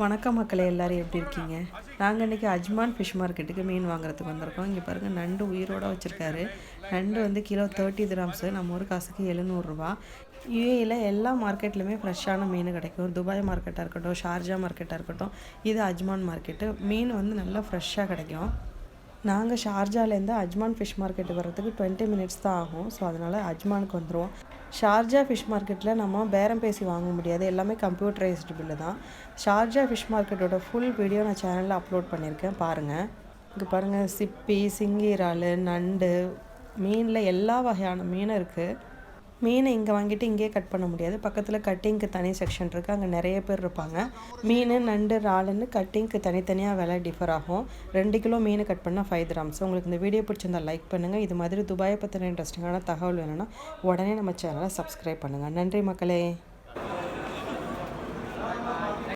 வணக்கம் மக்களே எல்லாரும் எப்படி இருக்கீங்க? நாங்கள் இன்றைக்கி அஜ்மான் ஃபிஷ் மார்க்கெட்டுக்கு மீன் வாங்குறதுக்கு வந்திருக்கோம். இங்கே பாருங்கள் நண்டு உயிரோட வச்சுருக்காரு. நண்டு வந்து கிலோ தேர்ட்டி கிராம்ஸு நம்ம ஒரு காசுக்கு எழுநூறுரூவா யூஏயில் எல்லா மார்க்கெட்லையுமே ஃப்ரெஷ்ஷான மீன் கிடைக்கும். துபாய் மார்க்கெட்டாக இருக்கட்டும் ஷார்ஜா மார்க்கெட்டாக இருக்கட்டும் இது அஜ்மான் மார்க்கெட்டு மீன் வந்து நல்லா ஃப்ரெஷ்ஷாக கிடைக்கும். நாங்கள் ஷார்ஜாலேருந்து அஜ்மான் ஃபிஷ் மார்க்கெட் வர்றதுக்கு டுவெண்ட்டி மினிட்ஸ் தான் ஆகும். ஸோ அதனால் அஜ்மானுக்கு வந்துடுவோம் ஷார்ஜா ஃபிஷ் மார்க்கெட்டில் நம்ம பேரம் பேசி வாங்க முடியாது. எல்லாமே கம்ப்யூட்டரைஸ்டு பில்லு தான். ஷார்ஜா ஃபிஷ் மார்க்கெட்டோட ஃபுல் வீடியோ நான் சேனலில் அப்லோட் பண்ணியிருக்கேன். பாருங்கள் இங்கே பாருங்கள் சிப்பி சிங்கி இறால் நண்டு மீனில் எல்லா வகையான மீனும் இருக்குது மீனை இங்கே வாங்கிட்டு இங்கேயே கட் பண்ண முடியாது. பக்கத்தில் கட்டிங்க்கு தனி செக்ஷன் இருக்குது அங்கே நிறைய பேர் இருப்பாங்க. மீன் நண்டு இறாலுன்னு கட்டிங்க்கு தனித்தனியாக விலை டிஃபர் ஆகும். ரெண்டு கிலோ மீன் கட் பண்ணால் ஃபைவ் கிராம்ஸ் உங்களுக்கு இந்த வீடியோ பிடிச்சிருந்தா லைக் பண்ணுங்கள் இது மாதிரி துபாயை பற்றின இன்ட்ரெஸ்டிங்கான தகவல் வேணும்னா உடனே நம்ம சேனலை சப்ஸ்கிரைப் பண்ணுங்கள் நன்றி மக்களே.